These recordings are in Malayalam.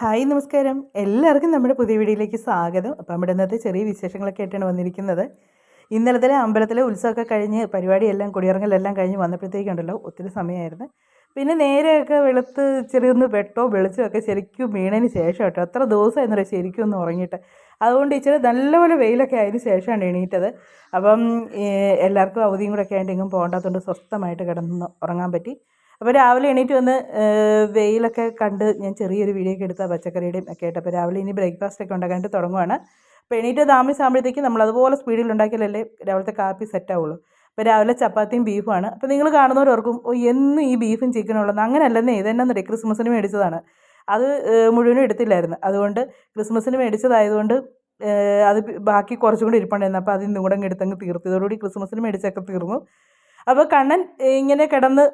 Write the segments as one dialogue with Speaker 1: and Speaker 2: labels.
Speaker 1: ഹായ് നമസ്കാരം. എല്ലാവർക്കും നമ്മുടെ പുതിയ വീഡിയോയിലേക്ക് സ്വാഗതം. അപ്പം നമ്മുടെ ഇന്നത്തെ ചെറിയ വിശേഷങ്ങളൊക്കെ ആയിട്ടാണ് വന്നിരിക്കുന്നത്. ഇന്നലത്തെ അമ്പലത്തിലെ ഉത്സവമൊക്കെ കഴിഞ്ഞ് പരിപാടിയെല്ലാം കുടിയിറങ്ങലെല്ലാം കഴിഞ്ഞ് വന്നപ്പോഴത്തേക്കുണ്ടല്ലോ ഒത്തിരി സമയമായിരുന്നു. പിന്നെ നേരെയൊക്കെ വെളുത്ത് ചെറിയൊന്ന് വെട്ടോ വെളിച്ചമൊക്കെ ശരിക്കും വീണതിന് ശേഷം കേട്ടോ എത്ര ദിവസമായിരുന്നു ശരിക്കും ഒന്ന് ഉറങ്ങിയിട്ട്. അതുകൊണ്ട് ഇച്ചിരി നല്ലപോലെ വെയിലൊക്കെ ആയതിനു ശേഷമാണ് എണീറ്റത്. അപ്പം എല്ലാവർക്കും അവധിയും കൂടെ ഒക്കെ ആയിട്ട് എങ്ങും പോകേണ്ടതുകൊണ്ട് സ്വസ്ഥമായിട്ട് കിടന്ന് ഉറങ്ങാൻ പറ്റി. അപ്പോൾ രാവിലെ എണീറ്റ് വന്ന് വെയിലൊക്കെ കണ്ട് ഞാൻ ചെറിയൊരു വീഡിയോ ഒക്കെ എടുത്ത പച്ചക്കറിയുടെയും ഒക്കെ ആയിട്ട്. അപ്പോൾ രാവിലെ ഇനി ബ്രേക്ക്ഫാസ്റ്റ് ഒക്കെ ഉണ്ടാക്കാനായിട്ട് തുടങ്ങുവാണ്. അപ്പോൾ എണീറ്റ് താമസിച്ചാകുമ്പോഴത്തേക്കും നമ്മൾ അതുപോലെ സ്പീഡിൽ ഉണ്ടാക്കിയാലല്ലേ രാവിലത്തെ കാപ്പി സെറ്റ് ആവുള്ളൂ. അപ്പോൾ രാവിലെ ചപ്പാത്തിയും ബീഫുമാണ് അപ്പോൾ നിങ്ങൾ കാണുന്നവരോർക്കും ഓ എന്നും ഈ ബീഫും ചിക്കനും ഉള്ളത്. അങ്ങനെയല്ലെന്നേ ഇതെന്നറിയാം ക്രിസ്മസിന് മേടിച്ചതാണ്. അത് മുഴുവനും എടുത്തില്ലായിരുന്നു. അതുകൊണ്ട് ക്രിസ്മസിന് മേടിച്ചതായതുകൊണ്ട് അത് ബാക്കി കുറച്ചും കൂടി ഇരിപ്പുണ്ടായിരുന്നു. അപ്പോൾ അതിൽ നിന്നും കൂടെ എടുത്തങ്ങ് തീർത്തു. ഇതോടുകൂടി ക്രിസ്മസിന് മേടിച്ചൊക്കെ തീർന്നു. അപ്പോൾ കണ്ണൻ ഇങ്ങനെ കിടന്ന്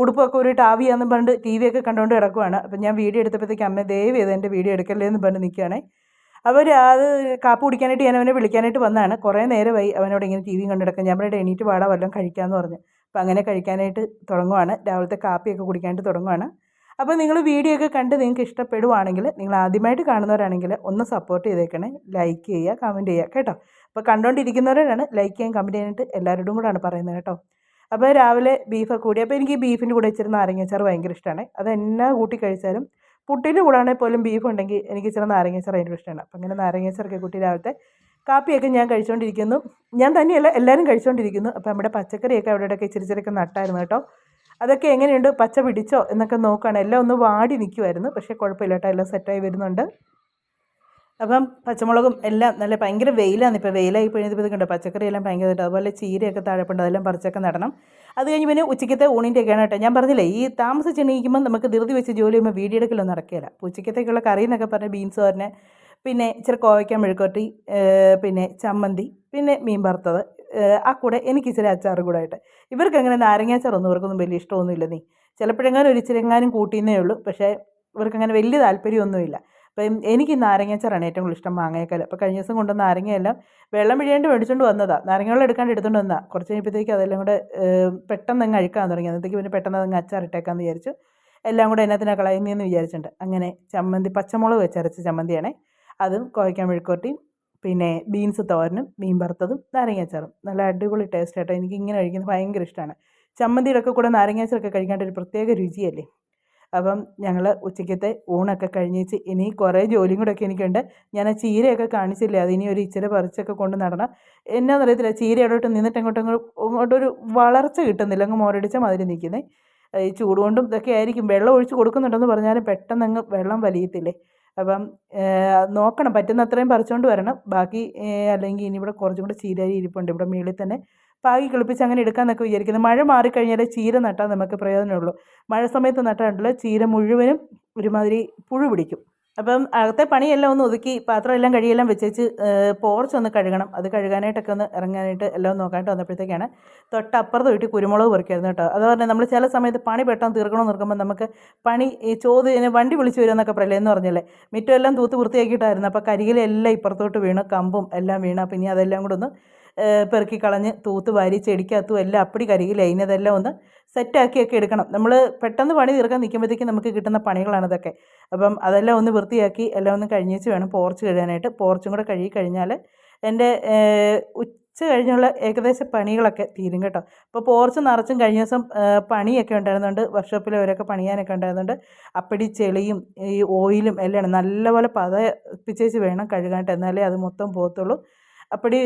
Speaker 1: ഉടുപ്പൊക്കെ ഒരു ടാവിയാന്ന് പറഞ്ഞിട്ട് ടി വി ഒക്കെ കണ്ടുകൊണ്ട് കിടക്കുവാണ്. അപ്പം ഞാൻ വീഡിയോ എടുത്തപ്പോഴത്തേക്ക് അമ്മ ദയവ് ചെയ്ത് എന്റെ വീഡിയോ എടുക്കല്ലേ എന്ന് പറഞ്ഞ് നിൽക്കുകയാണേ അവർ അത് കാപ്പ് കുടിക്കാനായിട്ട് ഞാൻ അവനെ വിളിക്കാനായിട്ട് വന്നതാണ്. കുറേ നേരമായി അവനോട് ഇങ്ങനെ ടി വി കണ്ടെടുക്കാൻ ഞാൻ ഇവിടെ എണീറ്റ് പാടാ വല്ലതും കഴിക്കാമെന്ന് പറഞ്ഞു. അപ്പോൾ അങ്ങനെ കഴിക്കാനായിട്ട് തുടങ്ങുവാണ്. രാവിലത്തെ കാപ്പിയൊക്കെ കുടിക്കാനായിട്ട് തുടങ്ങുവാണ്. അപ്പോൾ നിങ്ങൾ വീഡിയോ ഒക്കെ കണ്ട് നിങ്ങൾക്ക് ഇഷ്ടപ്പെടുവാണെങ്കിൽ നിങ്ങൾ ആദ്യമായിട്ട് കാണുന്നവരാണെങ്കിൽ ഒന്ന് സപ്പോർട്ട് ചെയ്തേക്കണേ. ലൈക്ക് ചെയ്യുക കമന്റ് ചെയ്യുക കേട്ടോ. അപ്പോൾ കണ്ടുകൊണ്ടിരിക്കുന്നവരാണ് ലൈക്ക് ചെയ്യാൻ കമന്റ് ചെയ്യാനായിട്ട് എല്ലാവരോടും കൂടാണ് പറയുന്നത് കേട്ടോ. അപ്പോൾ രാവിലെ ബീഫൊക്കെ കൂടി. അപ്പോൾ എനിക്ക് ബീഫിന്റെ കൂടെ ഇച്ചിരി നാരങ്ങാച്ചാർ ഭയങ്കര ഇഷ്ടമാണ് അത് എന്നാ കൂട്ടി കഴിച്ചാലും പുട്ടിന്റെ കൂടെ ആണെങ്കിൽ പോലും ബീഫ് ഉണ്ടെങ്കിൽ എനിക്ക് ഇച്ചിരി നാരങ്ങാച്ചാർ ഭയങ്കര ഇഷ്ടമാണ് അപ്പോൾ അങ്ങനെ നാരങ്ങാച്ചാറൊക്കെ കൂട്ടി രാവിലത്തെ കാപ്പിയൊക്കെ ഞാൻ കഴിച്ചുകൊണ്ടിരിക്കുന്നു ഞാൻ തന്നെയല്ല എല്ലാവരും കഴിച്ചുകൊണ്ടിരിക്കുന്നു അപ്പോൾ നമ്മുടെ പച്ചക്കറിയൊക്കെ അവിടെ ഇവിടെയൊക്കെ ഇച്ചിരി ഇച്ചിരിയൊക്കെ നട്ടായിരുന്നു കേട്ടോ. അതൊക്കെ എങ്ങനെയുണ്ട്? പച്ച പിടിച്ചോ എന്നൊക്കെ നോക്കുകയാണ്. എല്ലാം ഒന്ന് വാടി നിൽക്കുമായിരുന്നു പക്ഷേ കുഴപ്പമില്ല കേട്ടോ. എല്ലാം സെറ്റായി വരുന്നുണ്ട്. അപ്പം പച്ചമുളകും എല്ലാം നല്ല ഭയങ്കര വെയിലാണ്. ഇപ്പോൾ വെയിലായി കഴിഞ്ഞപ്പോൾ കണ്ടോ? പച്ചക്കറി എല്ലാം ഭയങ്കര അതുപോലെ ചീരയൊക്കെ താഴെപ്പുണ്ട് അതെല്ലാം പറിച്ചൊക്കെ നടണം. അത് കഴിഞ്ഞ് പിന്നെ ഉച്ചയ്ക്കത്തെ ഊണിന്റെയൊക്കെയാണ് കേട്ടോ. ഞാൻ പറഞ്ഞില്ലേ ഈ താമസിച്ചെണീക്കുമ്പോൾ നമുക്ക് ധൃതി വെച്ച് ജോലി ചെയ്യുമ്പോൾ വീഡിയോ എടുക്കലൊന്നും നടക്കില്ല. ഉച്ചയ്ക്കത്തേക്കുള്ള കറി എന്നൊക്കെ പറഞ്ഞാൽ ബീൻസ് പറഞ്ഞ് പിന്നെ ഇച്ചിരി കോവയ്ക്കാൻ മെഴുക്കോട്ടി പിന്നെ ചമ്മന്തി പിന്നെ മീൻ വറുത്തത്. ആ കൂടെ എനിക്ക് ഇച്ചിരി അച്ചാർ കൂടെ ആയിട്ട്. ഇവർക്ക് അങ്ങനെ നാരങ്ങാച്ചാറൊന്നും ഇവർക്കൊന്നും വലിയ ഇഷ്ടമൊന്നുമില്ല നീ. ചിലപ്പോഴെങ്ങാനും ഒരു ഇച്ചിരി എങ്ങാനും കൂട്ടിയെന്നേ ഉള്ളൂ. പക്ഷേ ഇവർക്കങ്ങനെ വലിയ താല്പര്യമൊന്നുമില്ല. അപ്പം എനിക്ക് നാരങ്ങാച്ചാറാണ് ഏറ്റവും കൂടുതൽ ഇഷ്ടം മാങ്ങയേക്കാൾ അപ്പോൾ കഴിഞ്ഞ ദിവസം കൊണ്ടുവന്ന നാരങ്ങയെല്ലാം വെള്ളം പിഴിയേണ്ടി മേടിച്ചുകൊണ്ട് വന്നതാണ് നാരങ്ങ എടുക്കാണ്ട് എടുത്തുകൊണ്ട് വന്നതാണ് കുറച്ച് കഴിഞ്ഞപ്പോഴത്തേക്ക് അതെല്ലാം കൂടെ പെട്ടെന്ന് അങ്ങ് അഴുക്കാൻ തുടങ്ങി. അന്നത്തേക്ക് പിന്നെ പെട്ടെന്ന് അങ്ങ് അച്ചാറിട്ടേക്കാന്ന് വിചാരിച്ചു എല്ലാം കൂടെ എന്നത്തിനാണ് കളയുന്നതെന്ന് വിചാരിച്ചിട്ടുണ്ട്. അങ്ങനെ ചമ്മന്തി പച്ചമുളക് വെച്ചരച്ച ചമ്മന്തിയാണേ. അതും കോവയ്ക്കാൻ മെഴുക്കോട്ടിയും പിന്നെ ബീൻസ് തോരനും മീൻ വറുത്തതും നാരങ്ങാച്ചാറും നല്ല അടിപൊളി ടേസ്റ്റ് ആട്ടോ എനിക്ക് ഇങ്ങനെ കഴിക്കുന്നത് ഭയങ്കര ഇഷ്ടമാണ് ചമ്മന്തിയുടെ ഒക്കെ കൂടെ നാരങ്ങാച്ചാറൊക്കെ കഴിക്കാണ്ട് ഒരു പ്രത്യേക രുചിയല്ലേ? അപ്പം ഞങ്ങൾ ഉച്ചയ്ക്കത്തെ ഊണൊക്കെ കഴിഞ്ഞേച്ച് ഇനി കുറേ ജോലിയും കൂടെ ഒക്കെ എനിക്കുണ്ട്. ഞാൻ ആ ചീരയൊക്കെ കാണിച്ചില്ലേ? അതിനി ഒരു ഇച്ചിരി പറിച്ചൊക്കെ കൊണ്ട് നടണം. എന്നാന്നറിയത്തില്ല ചീര എവിടോട്ട് നിന്നിട്ട് അങ്ങോട്ടും അങ്ങോട്ടൊരു വളർച്ച കിട്ടുന്നില്ല. അങ്ങ് മോരടിച്ച മാതിരി നിൽക്കുന്നത് ഈ ചൂട് കൊണ്ടും ഇതൊക്കെ ആയിരിക്കും. വെള്ളം ഒഴിച്ച് കൊടുക്കുന്നുണ്ടെന്ന് പറഞ്ഞാലും പെട്ടെന്ന് അങ്ങ് വെള്ളം വലിയത്തില്ലേ? അപ്പം നോക്കണം. പറ്റുന്ന അത്രയും പറിച്ചുകൊണ്ട് വരണം. ബാക്കി അല്ലെങ്കിൽ ഇനി ഇവിടെ കുറച്ചും കൂടെ ചീരരി ഇരിപ്പുണ്ട്. ഇവിടെ മേളിൽ തന്നെ പാകി കിളിപ്പിച്ച് അങ്ങനെ എടുക്കാമെന്നൊക്കെ വിചാരിക്കുന്നത് മഴ മാറിക്കഴിഞ്ഞാൽ ചീര നട്ടാൽ നമുക്ക് പ്രയോജനമുള്ളൂ. മഴ സമയത്ത് നട്ടാണ്ടല്ലോ ചീര മുഴുവനും ഒരുമാതിരി പുഴു പിടിക്കും. അപ്പം അകത്തെ പണിയെല്ലാം ഒന്ന് ഒതുക്കി പാത്രം എല്ലാം കഴിയെല്ലാം വെച്ചേച്ച് പോർച്ച് ഒന്ന് കഴുകണം. അത് കഴുകാനായിട്ടൊക്കെ ഒന്ന് ഇറങ്ങാനായിട്ട് എല്ലാം നോക്കാനായിട്ട് വന്നപ്പോഴത്തേക്കാണ് തൊട്ടപ്പുറത്ത് വീട്ടിൽ കുരുമുളക് പറിക്കായിരുന്നു കേട്ടോ. അത് പറഞ്ഞാൽ നമ്മൾ ചില സമയത്ത് പണി പെട്ടെന്ന് തീർക്കണമെന്ന് നിർക്കുമ്പോൾ നമുക്ക് പണി ഈ ചോദ്യം വണ്ടി വിളിച്ച് വരുമെന്നൊക്കെ പറയില്ലേ എന്ന് പറഞ്ഞല്ലേ? മിറ്റം എല്ലാം തൂത്ത് വൃത്തിയാക്കിയിട്ടായിരുന്നു. അപ്പോൾ കരികിലെല്ലാം ഇപ്പുറത്തോട്ട് വീണ് കമ്പും എല്ലാം വീണ്. അപ്പം ഇനി അതെല്ലാം കൂടെ ഒന്ന് പെറുക്കി കളഞ്ഞ് തൂത്ത് വാരി ചെടിക്കകത്തും എല്ലാം അപ്പടി കരുകി ലൈനതെല്ലാം ഒന്ന് സെറ്റാക്കിയൊക്കെ എടുക്കണം. നമ്മൾ പെട്ടെന്ന് പണി തീർക്കാൻ നിൽക്കുമ്പോഴത്തേക്കും നമുക്ക് കിട്ടുന്ന പണികളാണ് ഇതൊക്കെ. അപ്പം അതെല്ലാം ഒന്ന് വൃത്തിയാക്കി എല്ലാം ഒന്ന് കഴിഞ്ഞേച്ച് വേണം പോർച്ച് കഴുകാനായിട്ട്. പോർച്ചും കൂടെ കഴുകി കഴിഞ്ഞാൽ എന്റെ ഉച്ച കഴിഞ്ഞുള്ള ഏകദേശം പണികളൊക്കെ തീരും കേട്ടോ. അപ്പോൾ പോർച്ച് നിറച്ചും കഴിഞ്ഞ ദിവസം പണിയൊക്കെ ഉണ്ടായിരുന്നുണ്ട്. വർക്ക്ഷോപ്പിൽ അവരൊക്കെ പണിയാനൊക്കെ ഉണ്ടായിരുന്നുണ്ട്. അപ്പടി ചെളിയും ഈ ഓയിലും എല്ലാം നല്ലപോലെ പതപ്പിച്ചേച്ച് വേണം കഴുകാനായിട്ട്. എന്നാലേ അത് മൊത്തം പോകത്തുള്ളൂ. അപ്പടി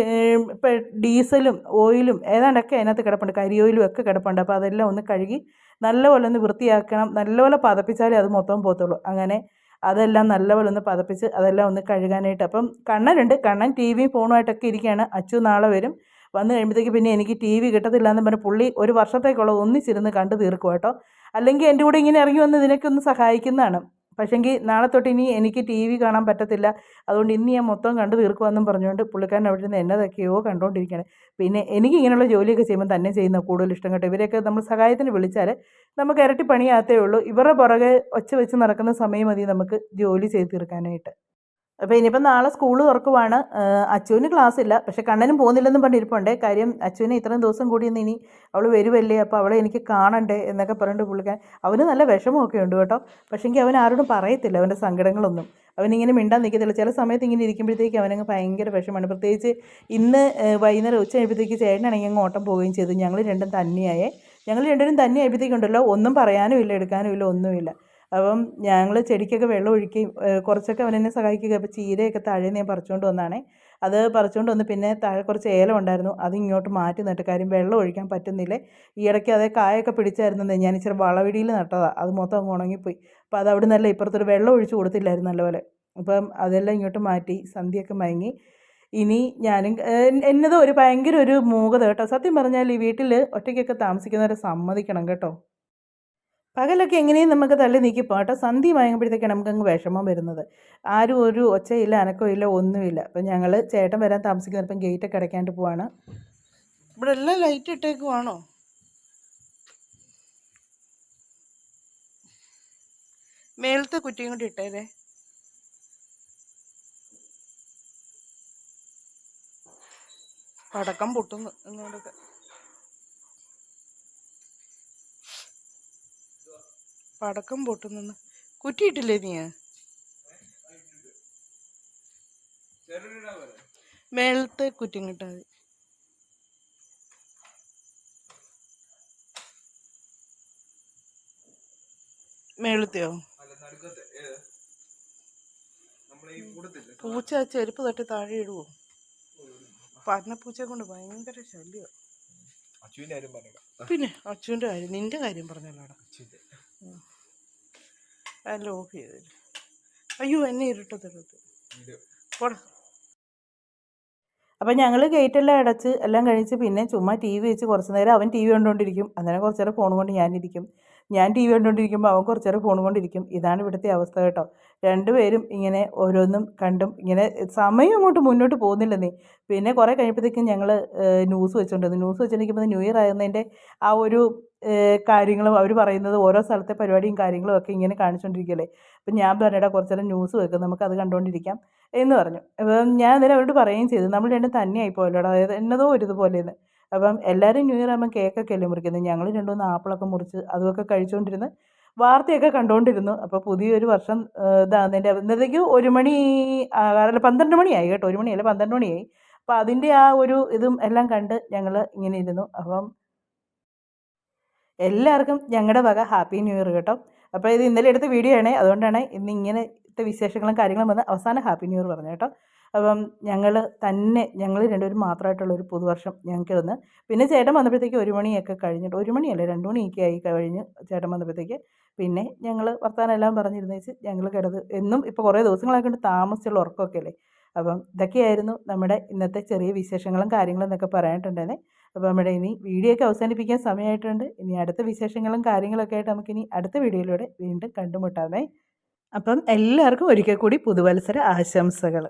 Speaker 1: ഇപ്പം ഡീസലും ഓയിലും ഏതാണ്ടൊക്കെ അതിനകത്ത് കിടപ്പുണ്ട്. കരി ഓയിലും ഒക്കെ കിടപ്പുണ്ട്. അപ്പോൾ അതെല്ലാം ഒന്ന് കഴുകി നല്ലപോലെ ഒന്ന് വൃത്തിയാക്കണം. നല്ലപോലെ പതപ്പിച്ചാലേ അത് മൊത്തം പോത്തുള്ളൂ അങ്ങനെ അതെല്ലാം നല്ലപോലെ ഒന്ന് പതപ്പിച്ച് അതെല്ലാം ഒന്ന് കഴുകാനായിട്ട്. അപ്പം കണ്ണനുണ്ട്. കണ്ണൻ ടി വിയും ഫോണുമായിട്ടൊക്കെ ഇരിക്കുകയാണ്. അച്ചു നാളെ വരും. വന്നു കഴിയുമ്പോഴത്തേക്ക് പിന്നെ എനിക്ക് ടി വി കിട്ടത്തില്ല എന്ന് പറഞ്ഞാൽ പുള്ളി ഒരു വർഷത്തേക്കുള്ളത് ഒന്നിച്ചിരുന്ന് കണ്ടു തീർക്കും കേട്ടോ. അല്ലെങ്കിൽ എന്റെ കൂടെ ഇങ്ങനെ ഇറങ്ങി വന്ന് ഇതിനൊക്കെ ഒന്ന് സഹായിക്കുന്നതാണ്. പക്ഷേങ്കിൽ നാളെ തൊട്ട് ഇനി എനിക്ക് ടി വി കാണാൻ പറ്റത്തില്ല. അതുകൊണ്ട് ഇന്ന് ഞാൻ മൊത്തം കണ്ടു തീർക്കുമെന്നും പറഞ്ഞുകൊണ്ട് പുള്ളിക്കാരൻ അവിടെ നിന്ന് എന്നതൊക്കെയോ കണ്ടുകൊണ്ടിരിക്കുകയാണ് പിന്നെ എനിക്ക് ഇങ്ങനെയുള്ള ജോലിയൊക്കെ ചെയ്യുമ്പോൾ തന്നെ ചെയ്യുന്ന കൂടുതൽ ഇഷ്ടം കേട്ടോ. ഇവരെയൊക്കെ നമ്മൾ സഹായത്തിന് വിളിച്ചാൽ നമുക്ക് ഇരട്ടി പണിയാത്തേ ഉള്ളൂ. ഇവരുടെ പുറകെ ഒച്ച വെച്ച് നടക്കുന്ന സമയം മതി നമുക്ക് ജോലി ചെയ്ത് തീർക്കാനായിട്ട്. അപ്പോൾ ഇനിയിപ്പോൾ നാളെ സ്കൂൾ തുറക്കുവാണ്. അച്ചുവിന് ക്ലാസ് ഇല്ല. പക്ഷേ കണ്ണനും പോകുന്നില്ലെന്നും പറഞ്ഞിരിപ്പുണ്ടേ. കാര്യം അച്ചുവിനെ ഇത്രയും ദിവസം കൂടി ഇന്ന് ഇനി അവൾ വരുമല്ലേ അപ്പോൾ അവളെ എനിക്ക് കാണണ്ടേ എന്നൊക്കെ പറഞ്ഞിട്ട് പുള്ളിക്കാൻ അവന് നല്ല വിഷമമൊക്കെ ഉണ്ട് കേട്ടോ. പക്ഷേങ്കിൽ അവൻ ആരോടും പറയത്തില്ല അവന്റെ സങ്കടങ്ങളൊന്നും. അവനിങ്ങനെ മിണ്ടാൻ നിൽക്കത്തില്ല. ചില സമയത്ത് ഇങ്ങനെ ഇരിക്കുമ്പോഴത്തേക്ക് അവനങ്ങ് ഭയങ്കര വിഷമമാണ്. പ്രത്യേകിച്ച് ഇന്ന് വൈകുന്നേരം ഉച്ച കഴിയുമ്പോഴത്തേക്ക് ചേട്ടനാണെങ്കിൽ അങ്ങ് ഓട്ടം പോവുകയും ചെയ്തു. ഞങ്ങൾ രണ്ടും തന്നെയായേ. ഞങ്ങൾ രണ്ടുപേരും തന്നെ ആയപ്പോഴത്തേക്കുണ്ടല്ലോ ഒന്നും പറയാനും ഇല്ല എടുക്കാനും ഇല്ല ഒന്നുമില്ല. അപ്പം ഞങ്ങൾ ചെടിക്കൊക്കെ വെള്ളം ഒഴിക്കുകയും കുറച്ചൊക്കെ അവനെന്നെ സഹായിക്കുക. അപ്പോൾ ചീരയൊക്കെ താഴെ ഞാൻ പറിച്ചുകൊണ്ട് വന്നാണേ. അത് പറിച്ചുകൊണ്ട് വന്ന് പിന്നെ താഴെ കുറച്ച് ഏലം ഉണ്ടായിരുന്നു. അത് ഇങ്ങോട്ട് മാറ്റി നട്ട് കാര്യം വെള്ളം ഒഴിക്കാൻ പറ്റുന്നില്ലേ? ഈ ഇടയ്ക്ക് അതേ കായൊക്കെ പിടിച്ചായിരുന്നു ഞാൻ ഇച്ചിരി വളവിടിയിൽ നട്ടതാണ് അത് മൊത്തം അങ്ങ് ഉണങ്ങിപ്പോയി. അപ്പോൾ അത് അവിടെ നല്ല ഇപ്പുറത്തൊരു വെള്ളം ഒഴിച്ച് കൊടുത്തില്ലായിരുന്നു നല്ലപോലെ. അപ്പം അതെല്ലാം ഇങ്ങോട്ട് മാറ്റി സന്ധ്യയൊക്കെ മയങ്ങി. ഇനി ഞാനും എന്നത് എന്നതും ഒരു ഭയങ്കര ഒരു മൂകത കേട്ടോ. സത്യം പറഞ്ഞാൽ ഈ വീട്ടിൽ ഒറ്റയ്ക്കൊക്കെ താമസിക്കുന്നവരെ സമ്മതിക്കണം കേട്ടോ. പകലൊക്കെ എങ്ങനെയും നമുക്ക് തള്ളി നീക്കി പോകട്ടെ സന്ധ്യ വാങ്ങുമ്പോഴത്തേക്കാണ് നമുക്കങ്ങ് വിഷമം വരുന്നത്. ആരും ഒരു ഒച്ചയില്ല അനക്കമില്ല ഒന്നുമില്ല. അപ്പം ഞങ്ങൾ ചേട്ടൻ വരാൻ താമസിക്കുന്നപ്പം ഗേറ്റൊക്കെ അടയ്ക്കാണ്ട് പോവാണ്.
Speaker 2: ഇവിടെ എല്ലാം ലൈറ്റ് ഇട്ടേക്കുവാണോ? മേലത്തെ കുറ്റിയും കൂടി ഇട്ടേരേ. പടക്കം പൊട്ടുന്നു ഇങ്ങോട്ടൊക്കെ. പടക്കം പൊട്ടുന്ന കുറ്റിയിട്ടില്ലേ നീ? മേളത്തെ കുറ്റിയും കിട്ടാ മതി മേളത്തെയോ? പൂച്ച ചെരുപ്പ് തട്ടി താഴെ ഇടുവോ? പറഞ്ഞ പൂച്ച കൊണ്ട് ഭയങ്കര ശല്യം
Speaker 3: അച്ചുവിന്റെ കാര്യം പറഞ്ഞില്ല
Speaker 2: പിന്നെ അച്ചുവിന്റെ കാര്യം നിന്റെ കാര്യം പറഞ്ഞല്ലോടാ അല്ല ഓഫ് ചെയ്തില്ല. അയ്യോ എന്നെ ഇരുട്ടത്തെടുത്ത് പോടാ.
Speaker 1: അപ്പം ഞങ്ങൾ ഗേറ്റെല്ലാം അടച്ച് എല്ലാം കഴിച്ച് പിന്നെ ചുമ്മാ ടി വി വെച്ച് കുറച്ച് നേരം അവൻ ടി വി കണ്ടുകൊണ്ടിരിക്കും അന്നേരം കുറച്ച് നേരം ഫോൺ കൊണ്ട് ഞാനിരിക്കും. ഞാൻ ടി വി കണ്ടുകൊണ്ടിരിക്കുമ്പോൾ അവൻ കുറച്ച് നേരം ഫോൺ കൊണ്ടിരിക്കും. ഇതാണ് ഇവിടുത്തെ അവസ്ഥ കേട്ടോ. രണ്ടുപേരും ഇങ്ങനെ ഓരോന്നും കണ്ടും ഇങ്ങനെ സമയം അങ്ങോട്ട് മുന്നോട്ട് പോകുന്നില്ലെന്നേ. പിന്നെ കുറേ കഴിഞ്ഞപ്പോഴത്തേക്കും ഞങ്ങൾ ന്യൂസ് വെച്ചുകൊണ്ടിരുന്നു ന്യൂസ് വെച്ചിരിക്കുമ്പോൾ ന്യൂ ഇയർ ആകുന്നതിന്റെ ആ ഒരു കാര്യങ്ങളും അവർ പറയുന്നത് ഓരോ സ്ഥലത്തെ പരിപാടിയും കാര്യങ്ങളും ഒക്കെ ഇങ്ങനെ കാണിച്ചുകൊണ്ടിരിക്കുകയല്ലേ അപ്പം ഞാൻ പറഞ്ഞിടാ കുറച്ച് നേരം ന്യൂസ് വെക്കും നമുക്ക് അത് കണ്ടുകൊണ്ടിരിക്കാം എന്ന് പറഞ്ഞു. അപ്പം ഞാൻ അന്നേരം അവരോട് പറയുകയും ചെയ്തു. നമ്മൾ രണ്ടും തന്നെയായി പോയല്ലോടാ അതായത് എന്നതോ ഒരു ഇതുപോലെയെന്ന് അപ്പം എല്ലാവരും ന്യൂ ഇയർ ആകുമ്പോൾ കേക്കൊക്കെ അല്ലേ മുറിക്കുന്നത് ഞങ്ങൾ രണ്ടുമൂന്ന് ആപ്പിളൊക്കെ മുറിച്ച് അതുമൊക്കെ കഴിച്ചുകൊണ്ടിരുന്ന് വാർത്തയൊക്കെ കണ്ടുകൊണ്ടിരുന്നു അപ്പോൾ പുതിയൊരു വർഷം ഇതാകുന്നതിന്റെ ഇന്നത്തേക്ക് ഒരു മണി അല്ല പന്ത്രണ്ട് മണിയായി കേട്ടോ. ഒരു മണിയല്ല പന്ത്രണ്ട് മണിയായി. അപ്പോൾ അതിന്റെ ആ ഒരു ഇതും എല്ലാം കണ്ട് ഞങ്ങൾ ഇങ്ങനെ ഇരുന്നു. അപ്പം എല്ലാവർക്കും ഞങ്ങളുടെ വക ഹാപ്പി ന്യൂ ഇയർ കേട്ടോ. അപ്പോൾ ഇത് ഇന്നലെ എടുത്ത വീഡിയോ ആണ്. അതുകൊണ്ടാണ് ഇന്ന് ഇങ്ങനത്തെ വിശേഷങ്ങളും കാര്യങ്ങളും വന്ന് അവസാനം ഹാപ്പി ന്യൂ ഇയർ പറഞ്ഞു കേട്ടോ. അപ്പം ഞങ്ങൾ തന്നെ ഞങ്ങൾ രണ്ടുപേരും മാത്രമായിട്ടുള്ള ഒരു പുതുവർഷം ഞങ്ങൾക്ക് തന്ന് പിന്നെ ചേട്ടൻ വന്നപ്പോഴത്തേക്ക് ഒരു മണിയൊക്കെ കഴിഞ്ഞിട്ട് ഒരു മണിയല്ലേ രണ്ട് മണിയൊക്കെ ആയി കഴിഞ്ഞ് ചേട്ടൻ വന്നപ്പോഴത്തേക്ക്. പിന്നെ ഞങ്ങൾ വർത്തമാനം എല്ലാം പറഞ്ഞിരുന്നേച്ച് ഞങ്ങൾ കിടന്ന് എന്നും ഇപ്പോൾ കുറേ ദിവസങ്ങളൊക്കെ കൊണ്ട് താമസിച്ചുള്ള ഉറക്കമൊക്കെ അല്ലേ? അപ്പം ഇതൊക്കെയായിരുന്നു നമ്മുടെ ഇന്നത്തെ ചെറിയ വിശേഷങ്ങളും കാര്യങ്ങളും എന്നൊക്കെ പറയാനായിട്ടുണ്ടായിരുന്നേ അപ്പോൾ നമ്മുടെ ഇനി വീഡിയോ ഒക്കെ അവസാനിപ്പിക്കാൻ സമയമായിട്ടുണ്ട് ഇനി അടുത്ത വിശേഷങ്ങളും കാര്യങ്ങളൊക്കെ ആയിട്ട് നമുക്കിനി അടുത്ത വീഡിയോയിലൂടെ വീണ്ടും കണ്ടുമുട്ടാമേ. അപ്പം എല്ലാവർക്കും ഒരിക്കൽ കൂടി പുതുവത്സര ആശംസകൾ